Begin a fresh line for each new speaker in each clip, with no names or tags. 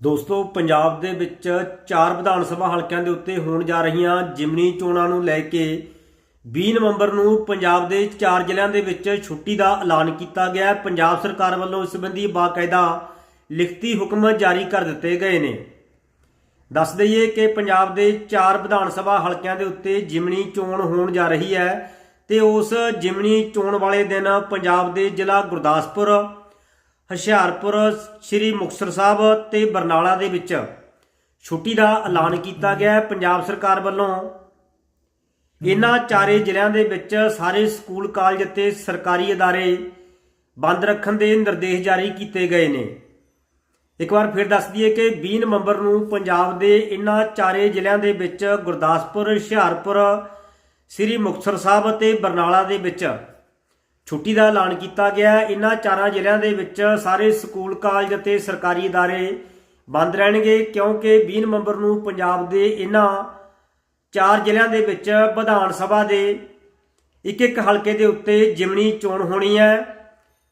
ਦੋਸਤੋ, ਪੰਜਾਬ ਦੇ ਵਿੱਚ ਚਾਰ ਵਿਧਾਨ ਸਭਾ ਹਲਕਿਆਂ ਦੇ ਉੱਤੇ ਹੋਣ ਜਾ ਰਹੀਆਂ ਜਿਮਨੀ ਚੋਣਾਂ ਨੂੰ ਲੈ ਕੇ 20 ਨਵੰਬਰ ਨੂੰ ਪੰਜਾਬ ਦੇ ਚਾਰ ਜ਼ਿਲ੍ਹਿਆਂ ਦੇ ਵਿੱਚ ਛੁੱਟੀ ਦਾ ਐਲਾਨ ਕੀਤਾ ਗਿਆ। ਹੈ ਪੰਜਾਬ ਸਰਕਾਰ ਵੱਲੋਂ ਇਸ ਸੰਬੰਧੀ ਬਾਕਾਇਦਾ ਲਿਖਤੀ ਹੁਕਮ ਜਾਰੀ ਕਰ ਦਿੱਤੇ ਗਏ ਨੇ। ਦੱਸ ਦਈਏ ਕਿ ਪੰਜਾਬ ਦੇ ਚਾਰ ਵਿਧਾਨ ਸਭਾ ਹਲਕਿਆਂ ਦੇ ਉੱਤੇ ਜਿਮਨੀ ਚੋਣ ਹੋਣ ਜਾ ਰਹੀ ਹੈ ਤੇ ਉਸ ਜਿਮਨੀ ਚੋਣ ਵਾਲੇ ਦਿਨ ਪੰਜਾਬ ਦੇ ਜ਼ਿਲ੍ਹਾ ਗੁਰਦਾਸਪੁਰ ਹੁਸ਼ਿਆਰਪੁਰ ਸ੍ਰੀ ਮੁਕਤਸਰ ਸਾਹਿਬ ਤੇ ਬਰਨਾਲਾ ਦੇ ਵਿੱਚ ਛੁੱਟੀ ਦਾ ਐਲਾਨ ਕੀਤਾ ਗਿਆ ਹੈ ਪੰਜਾਬ ਸਰਕਾਰ ਵੱਲੋਂ। ਇਹਨਾਂ ਚਾਰੇ ਜ਼ਿਲ੍ਹਿਆਂ ਦੇ ਵਿੱਚ ਸਾਰੇ ਸਕੂਲ, ਕਾਲਜ ਅਤੇ ਸਰਕਾਰੀ ਅਦਾਰੇ ਬੰਦ ਰੱਖਣ ਦੇ ਨਿਰਦੇਸ਼ ਜਾਰੀ ਕੀਤੇ ਗਏ ਨੇ। ਇੱਕ ਵਾਰ ਫਿਰ ਦੱਸ ਦਈਏ ਕਿ 20 ਨਵੰਬਰ ਨੂੰ ਪੰਜਾਬ ਦੇ ਇਹਨਾਂ ਚਾਰੇ ਜ਼ਿਲ੍ਹਿਆਂ ਦੇ ਵਿੱਚ ਗੁਰਦਾਸਪੁਰ, ਹੁਸ਼ਿਆਰਪੁਰ, ਸ੍ਰੀ ਮੁਕਤਸਰ ਸਾਹਿਬ ਅਤੇ ਬਰਨਾਲਾ ਦੇ ਵਿੱਚ ਛੁੱਟੀ ਦਾ ਐਲਾਨ ਕੀਤਾ ਗਿਆ ਇਹਨਾਂ ਚਾਰਾਂ ਜ਼ਿਲ੍ਹਿਆਂ ਦੇ ਵਿੱਚ ਸਾਰੇ ਸਕੂਲ, ਕਾਲਜ ਅਤੇ ਸਰਕਾਰੀ ਅਦਾਰੇ ਬੰਦ ਰਹਿਣਗੇ ਕਿਉਂਕਿ 20 ਨਵੰਬਰ ਨੂੰ ਪੰਜਾਬ ਦੇ ਇਹਨਾਂ ਚਾਰ ਜ਼ਿਲ੍ਹਿਆਂ ਦੇ ਵਿੱਚ ਵਿਧਾਨ ਸਭਾ ਦੇ ਇੱਕ ਇੱਕ ਹਲਕੇ ਦੇ ਉੱਤੇ ਜਿਮਣੀ ਚੋਣ ਹੋਣੀ ਹੈ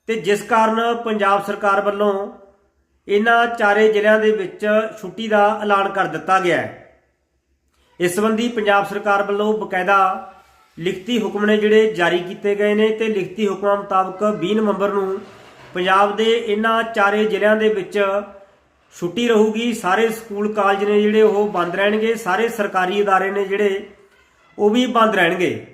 ਤੇ ਜਿਸ ਕਾਰਨ ਪੰਜਾਬ ਸਰਕਾਰ ਵੱਲੋਂ ਇਹਨਾਂ ਚਾਰੇ ਜ਼ਿਲ੍ਹਿਆਂ ਦੇ ਵਿੱਚ ਛੁੱਟੀ ਦਾ ਐਲਾਨ ਕਰ ਦਿੱਤਾ ਗਿਆ ਹੈ। ਇਸ ਸੰਬੰਧੀ ਪੰਜਾਬ ਸਰਕਾਰ ਵੱਲੋਂ ਬਕਾਇਦਾ ਲਿਖਤੀ ਹੁਕਮ ਨੇ ਜਿਹੜੇ ਜਾਰੀ ਕੀਤੇ ਗਏ ਨੇ ਤੇ ਲਿਖਤੀ ਹੁਕਮਾਂ ਮੁਤਾਬਕ 20 ਨਵੰਬਰ ਨੂੰ ਪੰਜਾਬ ਦੇ ਇਹਨਾਂ ਚਾਰੇ ਜ਼ਿਲ੍ਹਿਆਂ ਦੇ ਵਿੱਚ ਛੁੱਟੀ ਰਹੂਗੀ। ਸਾਰੇ ਸਕੂਲ, ਕਾਲਜ ਨੇ ਜਿਹੜੇ ਉਹ ਬੰਦ ਰਹਿਣਗੇ। ਸਾਰੇ ਸਰਕਾਰੀ ਅਦਾਰੇ ਨੇ ਜਿਹੜੇ ਉਹ ਵੀ ਬੰਦ ਰਹਿਣਗੇ।